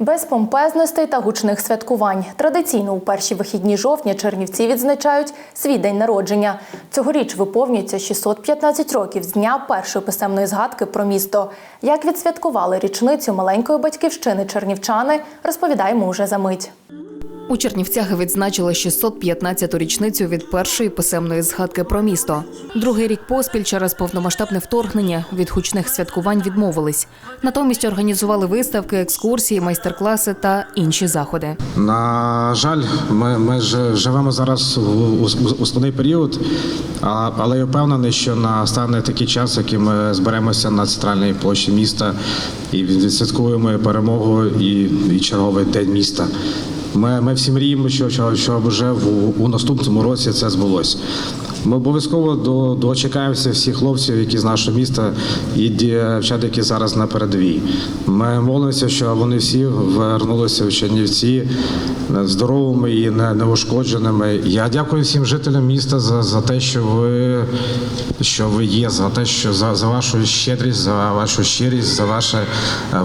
Без помпезностей та гучних святкувань. Традиційно у перші вихідні жовтня чернівці відзначають свій день народження. Цьогоріч виповнюється 615 років з дня першої писемної згадки про місто. Як відсвяткували річницю маленької батьківщини чернівчани, розповідаємо уже за мить. У Чернівцях відзначили 615-ту річницю від першої писемної згадки про місто. Другий рік поспіль через повномасштабне вторгнення від гучних святкувань відмовились. Натомість організували виставки, екскурсії, майстер-класи та інші заходи. На жаль, ми, ми ж живемо зараз у, складний період, але я впевнений, що настане такий час, який ми зберемося на центральній площі міста і відсвяткуємо перемогу і черговий день міста. Ми, ми всі мріємо, що, що, що вже в, у наступному році це збулося. Ми обов'язково до, дочекаємося всіх хлопців, які з нашого міста і дівчат, які зараз на передовій. Ми молимося, що вони всі вернулися в Чернівці здоровими і неушкодженими. Я дякую всім жителям міста за, за те, що ви, що ви є, за те, що за, за вашу щедрість, за вашу щирість, за ваше е,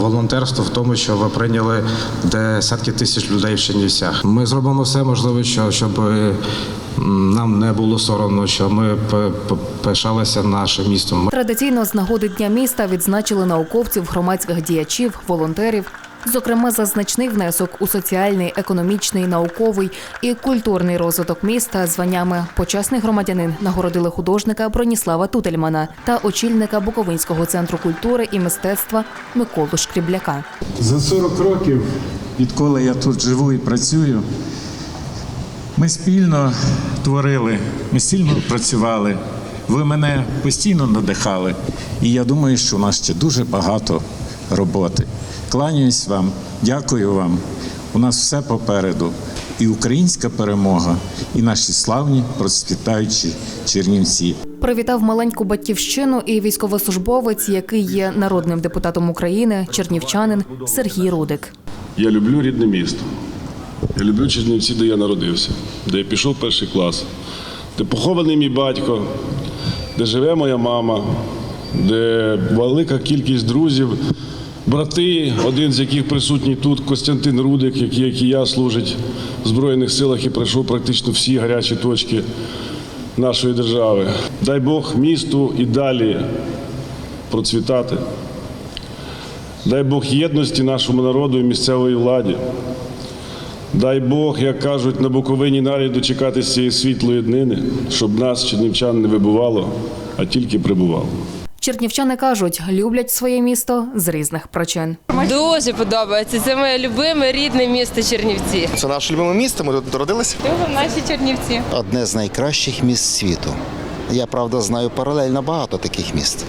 волонтерство в тому, що ви прийняли десятки тисяч людей в Чернівцях. Ми зробимо все можливе, що, щоб нам не було соромно, що ми пишалися нашим містом. Традиційно з нагоди Дня міста відзначили науковців, громадських діячів, волонтерів. Зокрема, за значний внесок у соціальний, економічний, науковий і культурний розвиток міста званнями почесний громадянин нагородили художника Броніслава Тутельмана та очільника Буковинського центру культури і мистецтва Миколу Шкрібляка. За 40 років, відколи я тут живу і працюю, ми спільно творили, ми спільно працювали. Ви мене постійно надихали. І я думаю, що у нас ще дуже багато роботи. Кланяюсь вам, дякую вам. У нас все попереду. І українська перемога, і наші славні процвітаючі чернівці. Привітав маленьку батьківщину і військовослужбовець, який є народним депутатом України, чернівчанин Сергій Рудик. Я люблю рідне місто. Я люблю Чернівці, де я народився, де я пішов перший клас, де похований мій батько, де живе моя мама, де велика кількість друзів, брати, один з яких присутній тут, Костянтин Рудик, який, як і я, служить в Збройних силах і пройшов практично всі гарячі точки нашої держави. Дай Бог місту і далі процвітати. Дай Бог єдності нашому народу і місцевої владі. Дай Бог, як кажуть, на Буковині нарі дочекатися цієї світлої днини, щоб нас, чернівчан, не вибувало, а тільки прибувало. Чернівчани кажуть, люблять своє місто з різних причин. Дуже подобається. Це моє любиме рідне місто Чернівці. Це наше любиме місто, ми тут родилися. Любимо наші Чернівці. одне з найкращих міст світу. Я правда знаю паралельно багато таких міст,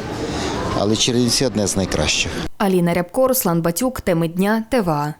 але Чернівці одне з найкращих. Аліна Рябко, Руслан Батюк, теми дня, ТВА.